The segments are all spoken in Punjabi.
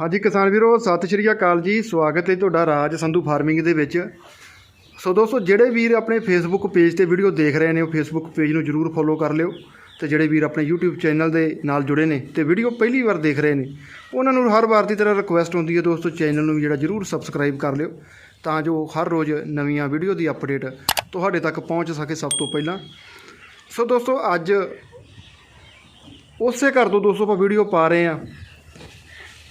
ਹਾਂਜੀ ਕਿਸਾਨ ਵੀਰੋ, ਸਤਿ ਸ਼੍ਰੀ ਅਕਾਲ ਜੀ। ਸਵਾਗਤ ਹੈ ਤੁਹਾਡਾ ਰਾਜ ਸੰਧੂ ਫਾਰਮਿੰਗ ਦੇ ਵਿੱਚ। ਸੋ ਦੋਸਤੋ, ਜਿਹੜੇ ਵੀਰ ਆਪਣੇ ਫੇਸਬੁੱਕ ਪੇਜ ਤੇ ਵੀਡੀਓ ਦੇਖ ਰਹੇ ਨੇ, ਉਹ ਫੇਸਬੁੱਕ ਪੇਜ ਨੂੰ ਜਰੂਰ ਫੋਲੋ ਕਰ ਲਿਓ ਤੇ ਜਿਹੜੇ ਵੀਰ ਆਪਣੇ YouTube ਚੈਨਲ ਦੇ ਨਾਲ ਜੁੜੇ ਨੇ ਤੇ ਵੀਡੀਓ ਪਹਿਲੀ ਵਾਰ ਦੇਖ ਰਹੇ ਨੇ, ਉਹਨਾਂ ਨੂੰ ਹਰ ਵਾਰ ਦੀ ਤਰ੍ਹਾਂ ਰਿਕੁਐਸਟ ਹੁੰਦੀ ਹੈ ਦੋਸਤੋ ਚੈਨਲ ਨੂੰ ਵੀ ਜਿਹੜਾ ਜਰੂਰ ਸਬਸਕ੍ਰਾਈਬ ਕਰ ਲਿਓ ਤਾਂ ਜੋ ਹਰ ਰੋਜ਼ ਨਵੀਆਂ ਵੀਡੀਓ ਦੀ ਅਪਡੇਟ ਤੁਹਾਡੇ ਤੱਕ ਪਹੁੰਚ ਸਕੇ ਸਭ ਤੋਂ ਪਹਿਲਾਂ। ਸੋ ਦੋਸਤੋ, ਅੱਜ ਉਸੇ ਘਰ ਤੋਂ ਦੋਸਤੋ ਆਪਾਂ ਵੀਡੀਓ ਪਾ ਰਹੇ ਹਾਂ।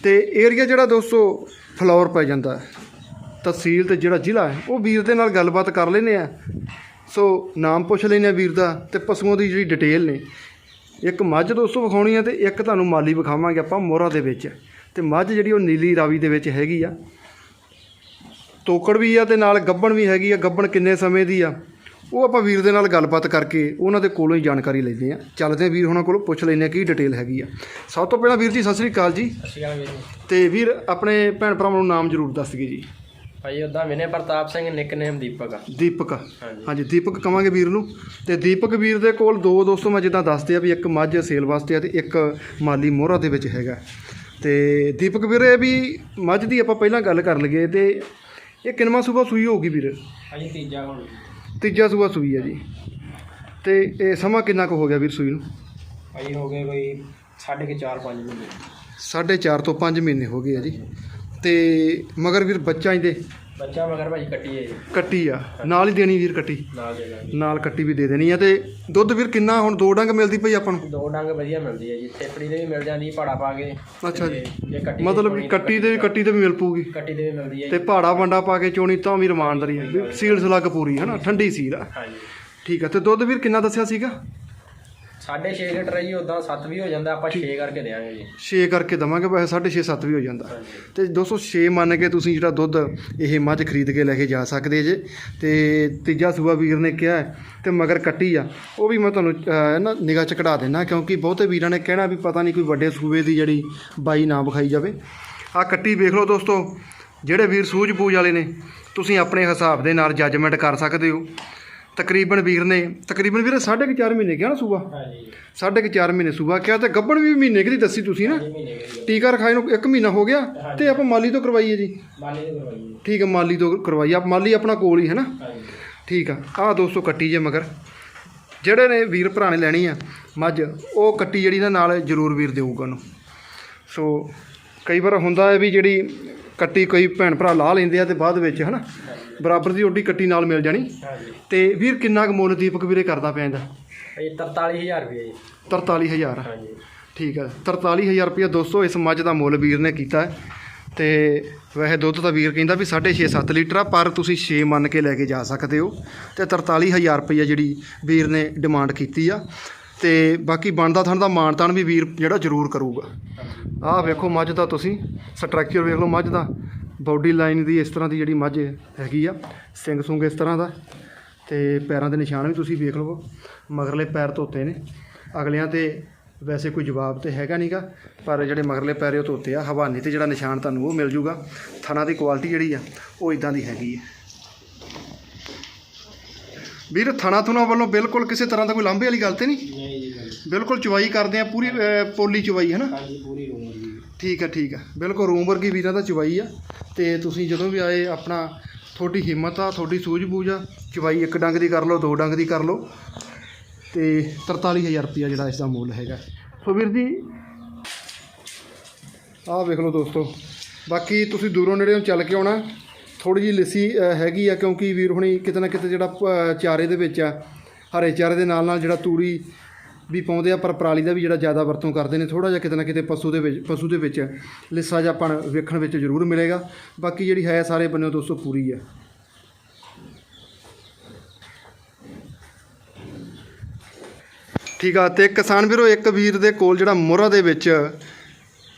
ਤੇ ਏਰੀਆ ਜਿਹੜਾ ਦੋਸਤੋ ਫਲੌਰ ਪੈ ਜਾਂਦਾ ਤਹਿਸੀਲ ਤੇ ਜਿਹੜਾ ਜ਼ਿਲ੍ਹਾ ਹੈ, ਉਹ ਵੀਰ ਦੇ ਨਾਲ ਗੱਲਬਾਤ ਕਰ ਲੈਨੇ ਆ ਸੋ ਨਾਮ ਪੁੱਛ ਲੈਨੇ ਆ ਵੀਰ ਦਾ ਤੇ ਪਸ਼ੂਆਂ ਦੀ ਜਿਹੜੀ ਡਿਟੇਲ ਨੇ। ਇੱਕ ਮੱਝ ਦੋਸਤੋ ਵਿਖਾਉਣੀ ਆ ਤੇ ਇੱਕ ਤੁਹਾਨੂੰ ਮਾਲੀ ਵਿਖਾਵਾਂਗੇ ਆਪਾਂ ਮੋਹਰਾ ਦੇ ਵਿੱਚ। ਤੇ ਮੱਝ ਜਿਹੜੀ ਉਹ ਨੀਲੀ ਰਾਵੀ ਦੇ ਵਿੱਚ ਹੈਗੀ ਆ। ਤੋਕੜ ਵੀ ਆ ਤੇ ਨਾਲ ਗੱਬਣ ਵੀ ਹੈਗੀ ਆ, ਗੱਬਣ ਕਿੰਨੇ ਸਮੇਂ ਦੀ ਆ? ਉਹ ਆਪਾਂ ਵੀਰ ਦੇ ਨਾਲ ਗੱਲਬਾਤ ਕਰਕੇ ਉਹਨਾਂ ਦੇ ਕੋਲੋਂ ਹੀ ਜਾਣਕਾਰੀ ਲੈਂਦੇ ਆ ਚੱਲਦੇ ਆ ਵੀਰ ਉਹਨਾਂ ਕੋਲੋਂ ਪੁੱਛ ਲੈਂਦੇ ਆ ਕੀ ਡਿਟੇਲ ਹੈਗੀ ਆ। ਸਭ ਤੋਂ ਪਹਿਲਾਂ ਵੀਰ ਜੀ ਸਤਿ ਸ੍ਰੀ ਅਕਾਲ ਜੀ। ਸਤਿ ਸ਼੍ਰੀ ਅਕਾਲ ਵੀਰ ਜੀ। ਤੇ ਵੀਰ ਆਪਣੇ ਭੈਣ ਭਰਾਵਾਂ ਨੂੰ ਨਾਮ ਜ਼ਰੂਰ ਦੱਸ ਦਈਏ ਜੀ। ਭਾਈ ਉਦਾਂ ਮੈਨੇ ਪ੍ਰਤਾਪ ਸਿੰਘ ਨਿਕਨੇਮ ਦੀਪਕ ਆ। ਦੀਪਕ। ਹਾਂਜੀ। ਹਾਂਜੀ ਦੀਪਕ ਕਵਾਂਗੇ ਵੀਰ ਨੂੰ। ਤੇ ਦੀਪਕ ਵੀਰ ਦੇ ਕੋਲ ਦੋ ਦੋਸਤੋ ਮੈਂ ਜਿੱਦਾਂ ਦੱਸਦੇ ਆ ਵੀ ਇੱਕ ਮੱਝ ਸੇਲ ਵਾਸਤੇ ਆ ਤੇ ਇੱਕ ਮਾਲੀ ਮੋਹਰਾ ਦੇ ਵਿੱਚ ਹੈਗਾ। ਤੇ ਦੀਪਕ ਵੀਰ ਇਹ ਵੀ ਮੱਝ ਦੀ ਆਪਾਂ ਪਹਿਲਾਂ ਗੱਲ ਕਰ ਲਈਏ ਤੇ ਇਹ ਕਿੰਨਵਾਂ ਸੂਬਾ ਸੂਈ ਹੋਊਗੀ ਵੀਰ? ਭਾਈ ਤੀਜਾ ਹੁਣ। ਤੀਜਾ ਸੂਬਾ ਸੂਈ ਹੈ ਜੀ। ਤੇ ਇਹ ਸਮਾਂ ਕਿੰਨਾ ਕੁ ਹੋ ਗਿਆ ਵੀਰ ਸੂਈ ਨੂੰ? ਭਾਈ ਹੋ ਗਏ ਕੋਈ ਸਾਢੇ ਕੁ ਚਾਰ ਪੰਜ ਮਹੀਨੇ। ਸਾਢੇ ਚਾਰ ਤੋਂ 5 ਮਹੀਨੇ ਹੋ ਗਏ ਆ ਜੀ। ਤੇ ਮਗਰ ਵੀਰ ਬੱਚਾ ਇਹਦੇ? ਬੱਚਾ ਮਗਰ ਭਾਈ ਕੱਟੀ ਹੈ ਜੀ, ਕੱਟੀ ਆ। ਨਾਲ ਹੀ ਦੇਣੀ ਵੀਰ ਕੱਟੀ। ਨਾਲ ਦੇ ਨਾਲ ਨਾਲ ਕੱਟੀ ਵੀ ਦੇ ਦੇਣੀ ਆ ਤੇ ਦੁੱਧ ਵੀਰ ਕਿੰਨਾ? ਹੁਣ ਦੋ ਡੰਗ ਮਿਲਦੀ ਪਈ ਆਪਾਂ ਨੂੰ। ਦੋ ਡੰਗ ਵਧੀਆ ਮਿਲਦੀ ਹੈ ਜੀ। ਥੇਪੜੀ ਦੇ ਵੀ ਮਿਲ ਜਾਂਦੀ ਭਾੜਾ ਪਾ ਕੇ। ਅੱਛਾ ਜੀ। ਜੇ ਕੱਟੀ ਮਤਲਬ ਕੱਟੀ ਦੇ ਵੀ ਕੱਟੀ ਤੇ ਵੀ ਮਿਲ ਪੂਗੀ ਕੱਟੀ ਦੇ ਵੀ ਮਿਲਦੀ ਹੈ ਤੇ ਜੀ। ਪਹਾੜਾ ਵੰਡਾ ਪਾ ਕੇ ਚੋਣੀ ਤਾਂ ਵੀ ਰਮਾਨਦਾਰੀ ਹੈ। ਸੀਲ ਸਲੱਗ ਪੂਰੀ ਹੈ ਨਾ ਠੰਡੀ ਸੀਲ ਆ। ਹਾਂਜੀ। ਠੀਕ ਆ। ਤੇ ਦੁੱਧ ਵੀਰ ਕਿੰਨਾ ਦੱਸਿਆ ਸੀਗਾ? ਸਾਢੇ 6 ਲੀਟਰ ਹੈ ਜੀ ਉਦਾਂ 7 ਵੀ ਹੋ ਜਾਂਦਾ ਆਪਾਂ 6 ਕਰਕੇ ਦੇਵਾਂਗੇ ਜੀ। 6 ਕਰਕੇ ਦਵਾਂਗੇ ਵੈਸੇ 6.5 7 ਵੀ ਹੋ ਜਾਂਦਾ। ਤੇ 206 ਮੰਨ ਕੇ ਤੁਸੀਂ ਜਿਹੜਾ ਦੁੱਧ ਇਹ ਮੱਝ ਖਰੀਦ ਕੇ ਲੈ ਕੇ ਜਾ ਸਕਦੇ ਜੇ। ਤੇ ਤੀਜਾ ਸੂਆ ਵੀਰ ਨੇ ਕਿਹਾ ਤੇ ਮਗਰ ਕੱਟੀ ਆ। ਉਹ ਵੀ ਮੈਂ ਤੁਹਾਨੂੰ ਨਾ ਨਿਗਾਹ ਚ ਕਢਾ ਦੇਣਾ ਕਿਉਂਕਿ ਬਹੁਤੇ ਵੀਰਾਂ ਨੇ ਕਹਿਣਾ ਵੀ ਪਤਾ ਨਹੀਂ ਕੋਈ ਵੱਡੇ ਸੂਬੇ ਦੀ ਜਿਹੜੀ ਬਾਈ ਨਾ ਵਿਖਾਈ ਜਾਵੇ। ਆ ਕੱਟੀ ਵੇਖ ਲਓ ਦੋਸਤੋ ਜਿਹੜੇ ਵੀਰ ਸੂਝ-ਬੂਝ ਵਾਲੇ ਨੇ ਤੁਸੀਂ ਆਪਣੇ ਹਿਸਾਬ ਦੇ ਨਾਲ ਜੱਜਮੈਂਟ ਕਰ ਸਕਦੇ ਹੋ। ਤਕਰੀਬਨ ਵੀਰ ਨੇ ਤਕਰੀਬਨ ਵੀਰ ਸਾਢੇ ਕੁ ਚਾਰ ਮਹੀਨੇ ਗਿਆ ਨਾ ਸੂਬਾ? ਹਾਂਜੀ। ਸਾਢੇ ਕੁ ਚਾਰ ਮਹੀਨੇ ਸੂਬਾ ਕਿਹਾ ਤੇ ਗੱਬਣ ਵੀ ਮਹੀਨੇ ਕੁ ਦੀ ਦੱਸੀ ਤੁਸੀਂ ਨਾ? ਟੀਕਾ ਰਖਾਏ ਨੂੰ 1 ਮਹੀਨਾ ਹੋ ਗਿਆ ਤੇ ਆਪਾਂ ਮਾਲੀ ਤੋਂ ਕਰਵਾਈਏ ਜੀ। ਮਾਲੀ। ਠੀਕ ਹੈ ਮਾਲੀ ਤੋਂ ਕਰਵਾਈ ਆ ਮਾਲੀ ਆਪਣਾ ਕੋਲ ਹੀ ਹੈ ਨਾ? ਠੀਕ ਆ ਆਹ ਦੋਸਤੋ ਕੱਟੀ ਜੇ ਮਗਰ। ਜਿਹੜੇ ਨੇ ਵੀਰ ਭਰਾ ਨੇ ਲੈਣੀ ਆ ਮੱਝ ਉਹ ਕੱਟੀ ਜਿਹੜੀ ਨਾ ਨਾਲ ਜ਼ਰੂਰ ਵੀਰ ਦੇਊਗਾ ਉਹਨੂੰ। ਸੋ ਕਈ ਵਾਰ ਹੁੰਦਾ ਹੈ ਵੀ ਜਿਹੜੀ ਕੱਟੀ ਕੋਈ ਭੈਣ ਭਰਾ ਲਾ ਲੈਂਦੇ ਆ ਤੇ ਬਾਅਦ ਵਿੱਚ ਹਨਾ? ਬਰਾਬਰ ਦੀ ਓਡੀ ਕੱਟੀ ਨਾਲ ਮਿਲ ਜਾਣੀ। ਹਾਂਜੀ। ਤੇ ਵੀਰ ਕਿੰਨਾ ਕੁ ਮੁੱਲ ਦੀਪਕ ਵੀਰੇ ਕਰਦਾ ਪਿਆ ਇਹਦਾ? ਭਾਈ 43000 ਰੁਪਏ ਜੀ। 43000 ਹਾਂਜੀ। ਠੀਕ ਹੈ 43000 ਰੁਪਏ ਦੋਸਤੋ ਇਸ ਮੱਝ ਦਾ ਮੁੱਲ ਵੀਰ ਨੇ ਕੀਤਾ ਹੈ। ਤੇ ਵੈਸੇ ਦੁੱਧ ਤਾਂ ਵੀਰ ਕਹਿੰਦਾ ਵੀ 6.5 7 ਲੀਟਰ ਆ ਪਰ ਤੁਸੀਂ 6 ਮੰਨ ਕੇ ਲੈ ਕੇ ਜਾ ਸਕਦੇ ਹੋ। ਤੇ 43000 ਰੁਪਏ ਜਿਹੜੀ ਵੀਰ ਨੇ ਡਿਮਾਂਡ ਕੀਤੀ ਆ। ਤੇ ਬਾਕੀ ਬਣਦਾ ਥਣ ਦਾ ਮਾਨਤਾਨ ਵੀ ਵੀਰ ਜਿਹੜਾ ਜ਼ਰੂਰ ਕਰੂਗਾ। ਆਹ ਵੇਖੋ ਮੱਝ ਦਾ ਤੁਸੀਂ ਸਟਰਕਚਰ ਵੇਖ ਲਓ ਮੱਝ ਦਾ। ਬਾਡੀ ਲਾਈਨ ਦੀ ਇਸ ਤਰ੍ਹਾਂ ਦੀ ਜਿਹੜੀ ਮੱਝ ਹੈਗੀ ਆ ਸਿੰਘ ਸੁੰਗ ਇਸ ਤਰ੍ਹਾਂ ਦਾ ਤੇ ਪੈਰਾਂ ਦੇ ਨਿਸ਼ਾਨ ਵੀ ਤੁਸੀਂ ਵੇਖ ਲਵੋ ਮਗਰਲੇ ਪੈਰ ਧੋਤੇ ਨੇ। ਅਗਲਿਆਂ ਤੇ ਵੈਸੇ ਕੋਈ ਜਵਾਬ ਤੇ ਹੈਗਾ ਨਹੀਂਗਾ ਪਰ ਜਿਹੜੇ ਮਗਰਲੇ ਪੈਰੇ ਉਹ ਧੋਤੇ ਆ ਹਵਾਨੀ ਤੇ ਜਿਹੜਾ ਨਿਸ਼ਾਨ ਤੁਹਾਨੂੰ ਉਹ ਮਿਲ ਜੂਗਾ। ਥਣਾ ਦੀ ਕੁਆਲਿਟੀ ਜਿਹੜੀ ਆ ਉਹ ਇਦਾਂ ਦੀ ਹੈਗੀ ਹੈ ਵੀਰ ਥਣਾ ਥੁਣਾ ਵੱਲੋਂ ਬਿਲਕੁਲ ਕਿਸੇ ਤਰ੍ਹਾਂ ਦਾ ਕੋਈ ਲਾਂਭੇ ਵਾਲੀ ਗੱਲ ਤੇ ਨਹੀਂ ਨਹੀਂ ਜੀ ਭਾਈ ਬਿਲਕੁਲ ਚਵਾਈ ਕਰਦੇ ਆ ਪੂਰੀ ਪੋਲੀ ਚਵਾਈ ਹੈ ਨਾ? ਹਾਂਜੀ ਪੂਰੀ ਠੀਕ ਹੈ ਠੀਕ ਹੈ ਬਿਲਕੁਲ ਰੂਮ ਵਰਗੀ ਵੀਰਾਂ ਦਾ ਚਵਾਈ ਆ। ਤੇ ਤੁਸੀਂ ਜਦੋਂ ਵੀ ਆਏ ਆਪਣਾ ਤੁਹਾਡੀ ਹਿੰਮਤ ਆ ਤੁਹਾਡੀ ਸੂਝ-ਬੂਝ ਆ ਚਵਾਈ ਇੱਕ ਡੰਗ ਦੀ ਕਰ ਲਓ ਦੋ ਡੰਗ ਦੀ ਕਰ ਲਓ। ਤੇ 43000 ਰੁਪਇਆ ਜਿਹੜਾ ਇਸ ਦਾ ਮੁੱਲ ਹੈਗਾ। ਸੋ ਵੀਰ ਜੀ ਆਹ ਵੇਖ ਲਓ ਦੋਸਤੋ। ਬਾਕੀ ਤੁਸੀਂ ਦੂਰੋਂ ਨੇੜੇੋਂ ਚੱਲ ਕੇ ਆਉਣਾ। ਥੋੜੀ ਜਿਹੀ ਲੱਸੀ ਹੈਗੀ ਆ ਕਿਉਂਕਿ ਵੀਰ ਹੁਣੀ ਕਿਤੇ ਨਾ ਕਿਤੇ ਜਿਹੜਾ ਅ, ਚਾਰੇ ਦੇ ਵਿੱਚ ਆ। ਹਰੇ ਚਾਰੇ ਦੇ ਨਾਲ ਨਾਲ ਜਿਹੜਾ ਤੂੜੀ ਵੀ ਪਾਉਂਦੇ ਆ, ਪਰ ਪਰਾਲੀ ਦਾ ਵੀ ਜਿਹੜਾ ਜ਼ਿਆਦਾ ਵਰਤੋਂ ਕਰਦੇ ਨੇ ਥੋੜਾ ਜਿਹਾ ਕਿਤੇ ਨਾ ਕਿਤੇ ਪਸ਼ੂ ਦੇ ਵਿੱਚ, ਪਸ਼ੂ ਦੇ ਵਿੱਚ ਲਿੱਸਾ ਜਿਹਾ ਆਪਾਂ ਨੂੰ ਵੇਖਣ ਵਿੱਚ ਜ਼ਰੂਰ ਮਿਲੇਗਾ। ਬਾਕੀ ਜਿਹੜੀ ਹੈ ਸਾਰੇ ਬੰਨਿਓ ਦੋਸਤੋ, ਪੂਰੀ ਹੈ ਠੀਕ ਆ, ਤੇ ਕਿਸਾਨ ਵੀਰੋ, ਇੱਕ ਵੀਰ ਦੇ ਕੋਲ ਜਿਹੜਾ ਮੋਹਰਾ ਦੇ ਵਿੱਚ,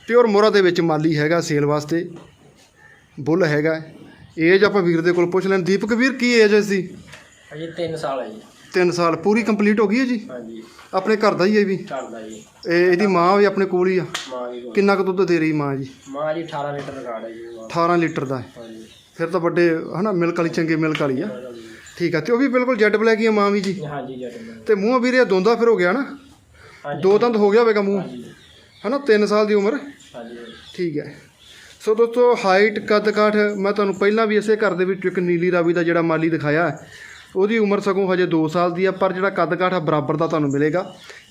ਪਿਓਰ ਮੋਹਰਾ ਦੇ ਵਿੱਚ ਮਾਲੀ ਹੈਗਾ ਸੇਲ ਵਾਸਤੇ, ਬੁੱਲ ਹੈਗਾ। ਏਜ ਆਪਾਂ ਵੀਰ ਦੇ ਕੋਲ ਪੁੱਛ ਲੈਣ। ਦੀਪਕ ਵੀਰ, ਕੀ ਏਜ ਹੈ ਸੀ ਭਾਈ 3 ਸਾਲ ਹੈ ਜੀ। 3 ਸਾਲ ਪੂਰੀ ਕੰਪਲੀਟ ਹੋ ਗਈ ਹੈ ਜੀ? ਹਾਂਜੀ। ਆਪਣੇ ਘਰ ਦਾ ਹੀ ਹੈ ਵੀ? ਚੱਲਦਾ ਜੀ ਇਹ ਇਹਦੀ ਮਾਂ ਵੀ ਆਪਣੇ ਕੋਲ ਹੀ ਆ? ਮਾਂ ਦੀ। ਕਿੰਨਾ ਕੁ ਦੁੱਧ ਦੇ ਰਹੀ ਮਾਂ ਜੀ? ਮਾਂ ਜੀ 18 ਲੀਟਰ ਰਿਕਾਰਡ ਹੈ ਜੀ ਮਾਂ। 18 ਲੀਟਰ ਦਾ ਹੈ। ਹਾਂਜੀ। ਫਿਰ ਤਾਂ ਵੱਡੇ ਹਨਾ ਮਿਲਕ ਵਾਲੀ ਚੰਗੇ ਮਿਲਕ ਵਾਲੀ ਆ। ਠੀਕ ਆ ਤੇ ਉਹ ਵੀ ਬਿਲਕੁਲ ਜੈਡ ਬਲੈਕ ਹੀ ਆ ਮਾਂ ਵੀ ਜੀ? ਹਾਂਜੀ ਜੱਟ ਤੇ ਮੂੰਹ ਵੀਰੇ ਦੋਂਦਾ ਫਿਰ ਹੋ ਗਿਆ ਨਾ? ਹਾਂਜੀ। ਦੋ ਦੰਦ ਹੋ ਗਿਆ ਹੋਵੇਗਾ ਮੂੰਹ। ਹਾਂਜੀ। ਹਨਾ 3 ਸਾਲ ਦੀ ਉਮਰ? ਹਾਂਜੀ ਠੀਕ ਹੈ। ਸੋ ਦੋਸਤੋ ਹਾਈਟ ਕੱਦ ਕਾਠ ਮੈਂ ਤੁਹਾਨੂੰ ਪਹਿਲਾਂ ਵੀ ਇਸੇ ਘਰ ਦੇ ਵਿੱਚ ਇੱਕ ਨੀਲੀ ਰਾਵੀ ਦਾ ਜਿਹੜਾ ਮਾਲੀ ਦਿਖਾਇਆ ਹੈ। ਉਹਦੀ ਉਮਰ ਸਗੋਂ ਹਜੇ 2 ਸਾਲ ਦੀ ਆ ਪਰ ਜਿਹੜਾ ਕੱਦ ਕਾਠ ਆ ਬਰਾਬਰ ਦਾ ਤੁਹਾਨੂੰ ਮਿਲੇਗਾ।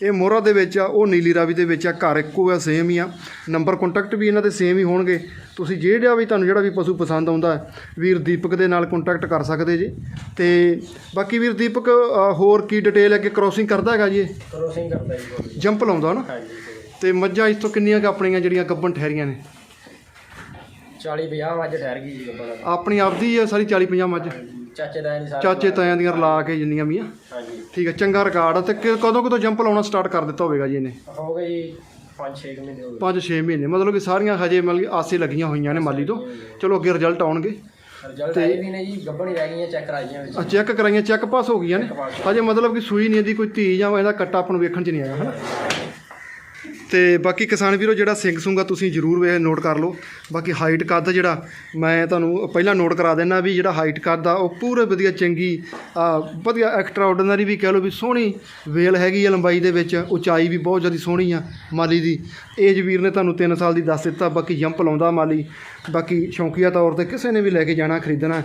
ਇਹ ਮੋਹਰਾ ਦੇ ਵਿੱਚ ਆ ਉਹ ਨੀਲੀ ਰਾਵੀ ਦੇ ਵਿੱਚ ਆ ਘਰ ਇੱਕੋ ਆ ਸੇਮ ਹੀ ਆ। ਨੰਬਰ ਕੰਟੈਕਟ ਵੀ ਇਹਨਾਂ ਦੇ ਸੇਮ ਹੀ ਹੋਣਗੇ। ਤੁਸੀਂ ਜਿਹੜਾ ਵੀ ਤੁਹਾਨੂੰ ਜਿਹੜਾ ਵੀ ਪਸ਼ੂ ਪਸੰਦ ਆਉਂਦਾ ਹੈ, ਵੀਰ ਦੀਪਕ ਦੇ ਨਾਲ ਕੰਟੈਕਟ ਕਰ ਸਕਦੇ ਜੀ। ਤੇ ਬਾਕੀ ਵੀਰ ਦੀਪਕ ਹੋਰ ਕੀ ਡਿਟੇਲ ਹੈ ਕਿ ਕ੍ਰੋਸਿੰਗ ਕਰਦਾ ਹੈਗਾ ਜੀ ਇਹ? ਕ੍ਰੋਸਿੰਗ ਕਰਦਾ ਜੀ ਜੰਪ ਲਾਉਂਦਾ ਨਾ। ਤੇ ਮੱਝਾਂ ਇਸ ਤੋਂ ਕਿੰਨੀਆਂ ਕੁ ਆਪਣੀਆਂ ਜਿਹੜੀਆਂ ਗੱਬਣ ਠਹਿਰੀਆਂ ਨੇ? 40 50 ਮੱਝ ਠਹਿਰ ਗਈ ਜੀ ਗੱਬਾ ਦਾ ਆਪਣੀ ਆਪਦੀ ਆ ਸਾਰੀ 40 50 ਮੱਝ ਚਾਚੇ ਦਾ ਨਹੀਂ ਸਾਰਾ ਚਾਚੇ ਤਾਇਆਂ ਦੀਆਂ ਰਲਾ ਕੇ ਜਿੰਨੀਆਂ ਵੀ ਆ ਹਾਂਜੀ। ਠੀਕ ਹੈ ਚੰਗਾ ਰਿਕਾਰਡ ਆ ਤੇ ਕਿ- ਕਦੋਂ ਕਦੋਂ ਜੰਪ ਲਾਉਣਾ ਸਟਾਰਟ ਕਰ ਦਿੱਤਾ ਹੋਵੇਗਾ ਜੀ ਇਹਨੇ? ਹੋ ਗਏ ਜੀ 5-6 ਮਹੀਨੇ ਹੋ ਗਏ। 5-6 ਮਹੀਨੇ ਮਤਲਬ ਕਿ ਸਾਰੀਆਂ ਹਜੇ ਮਤਲਬ ਕਿ ਆਸੇ ਲੱਗੀਆਂ ਹੋਈਆਂ ਨੇ ਮਾਲੀ ਤੋਂ। ਚਲੋ ਅੱਗੇ ਰਿਜ਼ਲਟ ਆਉਣਗੇ। ਰਿਜ਼ਲਟ ਆਏ ਵੀ ਨੇ ਜੀ ਗੱਬਣ ਹੀ ਰਹਿ ਗਈਆਂ ਚੈੱਕ ਕਰਾਈਆਂ ਵਿੱਚ। ਆ ਚੈੱਕ ਕਰਾਈਆਂ ਚੈੱਕ ਪਾਸ ਹੋ ਗਈਆਂ ਨੇ। ਹਜੇ ਮਤਲਬ ਕਿ ਸੂਈ ਨਹੀਂ ਇਹਦੀ ਕੋਈ ਧੀ ਜਾਂ ਇਹਦਾ ਕੱਟਾ ਆਪਾਂ ਨੂੰ ਵੇਖਣ 'ਚ ਨਹੀਂ ਆਇਆ ਹਨਾ? ਤੇ ਬਾਕੀ ਕਿਸਾਨ ਵੀਰੋ, ਜਿਹੜਾ ਸਿੰਘ ਸੁੰਗਾ ਤੁਸੀਂ ਜ਼ਰੂਰ ਵੇ ਨੋਟ ਕਰ ਲਓ। ਬਾਕੀ ਹਾਈਟ ਕੱਦ ਜਿਹੜਾ, ਮੈਂ ਤੁਹਾਨੂੰ ਪਹਿਲਾਂ ਨੋਟ ਕਰਾ ਦਿੰਦਾ ਵੀ ਜਿਹੜਾ ਹਾਈਟ ਕੱਦ ਆ, ਉਹ ਪੂਰੇ ਵਧੀਆ ਚੰਗੀ ਵਧੀਆ ਐਕਸਟਰਾ ਆਰਡੀਨਰੀ ਵੀ ਕਹਿ ਲਓ ਵੀ ਸੋਹਣੀ ਵੇਲ ਹੈਗੀ ਆ ਲੰਬਾਈ ਦੇ ਵਿੱਚ, ਉਚਾਈ ਵੀ ਬਹੁਤ ਜ਼ਿਆਦਾ ਸੋਹਣੀ ਆ ਮਾਲੀ ਦੀ। ਏਜ ਵੀਰ ਨੇ ਤੁਹਾਨੂੰ 3 ਸਾਲ ਦੀ ਦੱਸ ਦਿੱਤਾ, ਬਾਕੀ ਜੰਪ ਲਾਉਂਦਾ ਮਾਲੀ। ਬਾਕੀ ਸ਼ੌਂਕੀਆ ਤੌਰ ਤੇ ਕਿਸੇ ਨੇ ਵੀ ਲੈ ਕੇ ਜਾਣਾ, ਖਰੀਦਣਾ,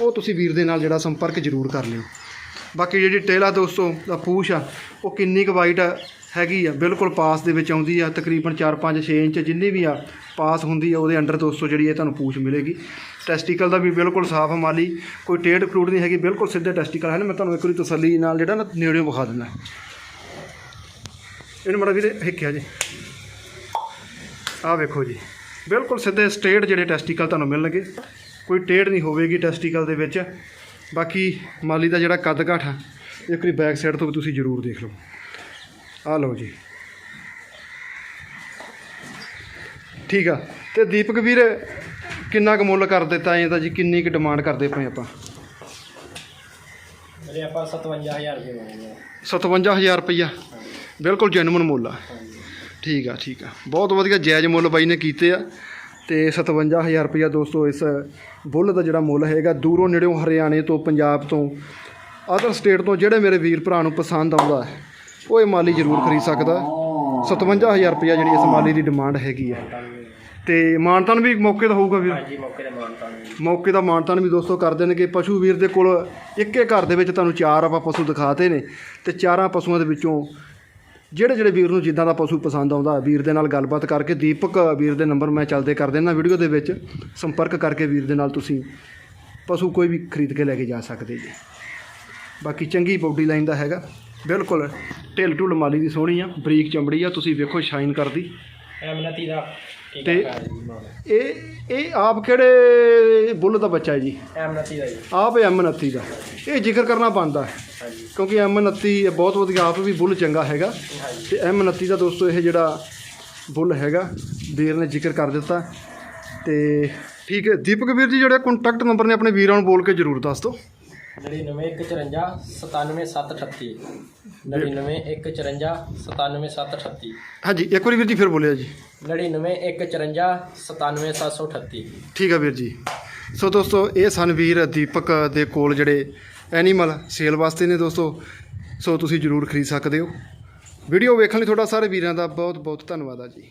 ਉਹ ਤੁਸੀਂ ਵੀਰ ਦੇ ਨਾਲ ਜਿਹੜਾ ਸੰਪਰਕ ਜ਼ਰੂਰ ਕਰ ਲਿਓ। ਬਾਕੀ ਜਿਹੜੀ ਟੇਲ ਆ ਦੋਸਤੋ, ਦਾ ਪੂਛ ਆ, ਉਹ ਕਿੰਨੀ ਕੁ ਵਾਈਟ ਆ ਹੈਗੀ ਆ, ਬਿਲਕੁਲ ਪਾਸ ਦੇ ਵਿੱਚ ਆਉਂਦੀ ਆ, ਤਕਰੀਬਨ 4 5 6 ਇੰਚ ਜਿੰਨੀ ਵੀ ਆ, ਪਾਸ ਹੁੰਦੀ ਆ, ਉਹਦੇ ਅੰਡਰ ਦੋਸਤੋ ਜਿਹੜੀ ਇਹ ਤੁਹਾਨੂੰ ਪੂਛ ਮਿਲੇਗੀ। ਟੈਸਟੀਕਲ ਦਾ ਵੀ ਬਿਲਕੁਲ ਸਾਫ਼ ਆ ਮਾਲੀ, ਕੋਈ ਟੇਡ ਕਲੂਡ ਨਹੀਂ ਹੈਗੀ, ਬਿਲਕੁਲ ਸਿੱਧੇ ਟੈਸਟੀਕਲ ਹੈ ਨਾ ਮੈਂ ਤੁਹਾਨੂੰ ਇੱਕ ਵਾਰੀ ਤਸੱਲੀ ਨਾਲ ਜਿਹੜਾ ਨਾ ਨੇੜਿਓਂ ਵਿਖਾ ਦਿੰਦਾ। ਇਹਨੂੰ ਮੜਾ ਵੀਰੇ ਹਿੱਕਿਆ ਜੀ। ਆਹ ਵੇਖੋ ਜੀ, ਬਿਲਕੁਲ ਸਿੱਧੇ ਸਟੇਟ ਜਿਹੜੇ ਟੈਸਟੀਕਲ ਤੁਹਾਨੂੰ ਮਿਲਣਗੇ। ਕੋਈ ਟੇਡ ਨਹੀਂ ਹੋਵੇਗੀ ਟੈਸਟੀਕਲ ਦੇ ਵਿੱਚ। ਬਾਕੀ ਮਾਲੀ ਦਾ ਜਿਹੜਾ ਕੱਦ ਕਾਠ ਆ ਇੱਕ ਵਾਰੀ ਬੈਕ ਸਾਈਡ ਤੋਂ ਵੀ ਤੁਸੀਂ ਜ਼ਰੂਰ ਦੇਖ ਲਓ। ਆਹ ਲਓ ਜੀ। ਠੀਕ ਆ। ਤੇ ਦੀਪਕ ਵੀਰ ਕਿੰਨਾ ਕੁ ਮੁੱਲ ਕਰ ਦਿੱਤਾ ਇਹ ਤਾਂ ਜੀ? ਕਿੰਨੀ ਕੁ ਡਿਮਾਂਡ ਕਰਦੇ ਪਏ ਆਪਾਂ? ਮੇਰੇ ਆਪਾਂ 57000 ਰੁਪਏ ਮੰਗਦੇ ਆ। 57000 ਰੁਪਈਆ। ਬਿਲਕੁਲ ਜੈਨੂਨ ਮੁੱਲ ਆ। ਠੀਕ ਆ ਠੀਕ ਆ। ਬਹੁਤ ਵਧੀਆ ਜਾਇਜ਼ ਮੁੱਲ ਬਾਈ ਨੇ ਕੀਤੇ ਆ। ਤੇ 57000 ਰੁਪਇਆ ਦੋਸਤੋ ਇਸ ਬੁੱਲ ਦਾ ਜਿਹੜਾ ਮੁੱਲ ਹੈਗਾ ਦੂਰੋਂ ਨੇੜਿਓਂ ਹਰਿਆਣੇ ਤੋਂ ਪੰਜਾਬ ਤੋਂ ਅਦਰ ਸਟੇਟ ਤੋਂ ਜਿਹੜੇ ਮੇਰੇ ਵੀਰ ਭਰਾ ਨੂੰ ਪਸੰਦ ਆਉਂਦਾ ਹੈ ਉਹ ਇਹ ਮਾਲੀ ਜ਼ਰੂਰ ਖਰੀਦ ਸਕਦਾ। ਹੈ। 57000 ਰੁਪਇਆ ਜਿਹੜੀ ਇਸ ਮਾਲੀ ਦੀ ਡਿਮਾਂਡ ਹੈਗੀ ਹੈ ਤੇ ਮਾਨਤਾਨ ਵੀ ਮੌਕੇ ਦਾ ਹੋਊਗਾ ਵੀਰ? ਹਾਂਜੀ ਮੌਕੇ ਤੇ ਮਾਨਤਾ ਨੇ ਮੌਕੇ ਦਾ ਮਾਨਤਾਨ ਵੀ ਦੋਸਤੋ ਕਰ ਦੇਣਗੇ। ਪਸ਼ੂ ਵੀਰ ਦੇ ਕੋਲ ਇੱਕੇ ਘਰ ਦੇ ਵਿੱਚ ਤੁਹਾਨੂੰ ਚਾਰ ਆਪਾਂ ਪਸ਼ੂ ਦਿਖਾਤੇ ਨੇ ਤੇ ਚਾਰਾਂ ਪਸ਼ੂਆਂ ਦੇ ਵਿੱਚੋਂ ਜਿਹੜੇ ਜਿਹੜੇ ਵੀਰ ਨੂੰ ਜਿੱਦਾਂ ਦਾ ਪਸ਼ੂ ਪਸੰਦ ਆਉਂਦਾ ਵੀਰ ਦੇ ਨਾਲ ਗੱਲਬਾਤ ਕਰਕੇ ਦੀਪਕ ਵੀਰ ਦੇ ਨੰਬਰ ਮੈਂ ਚੱਲਦੇ ਕਰ ਦੇਣਾ ਵੀਡੀਓ ਦੇ ਵਿੱਚ। ਸੰਪਰਕ ਕਰਕੇ ਵੀਰ ਦੇ ਨਾਲ ਤੁਸੀਂ ਪਸ਼ੂ ਕੋਈ ਵੀ ਖਰੀਦ ਕੇ ਲੈ ਕੇ ਜਾ ਸਕਦੇ ਜੀ। ਬਾਕੀ ਚੰਗੀ ਬੋਡੀ ਲਾਈਨ ਦਾ ਹੈਗਾ। ਬਿਲਕੁਲ। ਢਿੱਲ ਢੁੱਲ ਮਾਲੀ ਦੀ ਸੋਹਣੀ ਆ ਬਰੀਕ ਚਮੜੀ ਆ ਤੁਸੀਂ ਵੇਖੋ ਸ਼ਾਈਨ ਕਰਦੀ। ਐਮਨਤੀ ਦਾ ਤੇ- ਇਹ ਇਹ ਆਪ ਕਿਹੜੇ ਬੁੱਲ ਦਾ ਬੱਚਾ ਹੈ ਜੀ? ਐਮਨਤੀ ਦਾ ਜੀ। ਆਪ ਐਮ 29 ਦਾ। ਇਹ ਜ਼ਿਕਰ ਕਰਨਾ ਬਣਦਾ ਹੈ ਕਿਉਂਕਿ ਐਮ 29 ਬਹੁਤ ਵਧੀਆ ਆਪ ਵੀ ਬੁੱਲ ਚੰਗਾ ਹੈਗਾ। ਤੇ ਐਮ 29 ਦਾ ਦੋਸਤੋ ਇਹ ਜਿਹੜਾ ਬੁੱਲ ਹੈਗਾ ਵੀਰ ਨੇ ਜ਼ਿਕਰ ਕਰ ਦਿੱਤਾ। ਤੇ ਠੀਕ ਹੈ ਦੀਪਕ ਵੀਰ ਜੀ ਜਿਹੜਾ ਕੰਟੈਕਟ ਨੰਬਰ ਨੇ ਆਪਣੇ ਵੀਰਾਂ ਨੂੰ ਬੋਲ ਕੇ ਜ਼ਰੂਰ ਦੱਸ ਦਿਓ। 99154 97738 99154 97738 ਹਾਂਜੀ ਇੱਕ ਵਾਰੀ ਵੀਰ ਜੀ ਫਿਰ ਬੋਲਿਆ ਜੀ। 99154 97738 ਠੀਕ ਹੈ ਵੀਰ ਜੀ। ਸੋ ਦੋਸਤੋ ਇਹ ਸਨ ਵੀਰ ਦੀਪਕ ਦੇ ਕੋਲ ਜਿਹੜੇ ਐਨੀਮਲ ਸੇਲ ਵਾਸਤੇ ਨੇ ਦੋਸਤੋ। ਸੋ ਤੁਸੀਂ ਜ਼ਰੂਰ ਖਰੀਦ ਸਕਦੇ ਹੋ। ਵੀਡੀਓ ਵੇਖਣ ਲਈ ਤੁਹਾਡਾ ਸਾਰੇ ਵੀਰਾਂ ਦਾ ਬਹੁਤ ਬਹੁਤ ਧੰਨਵਾਦ ਆ ਜੀ।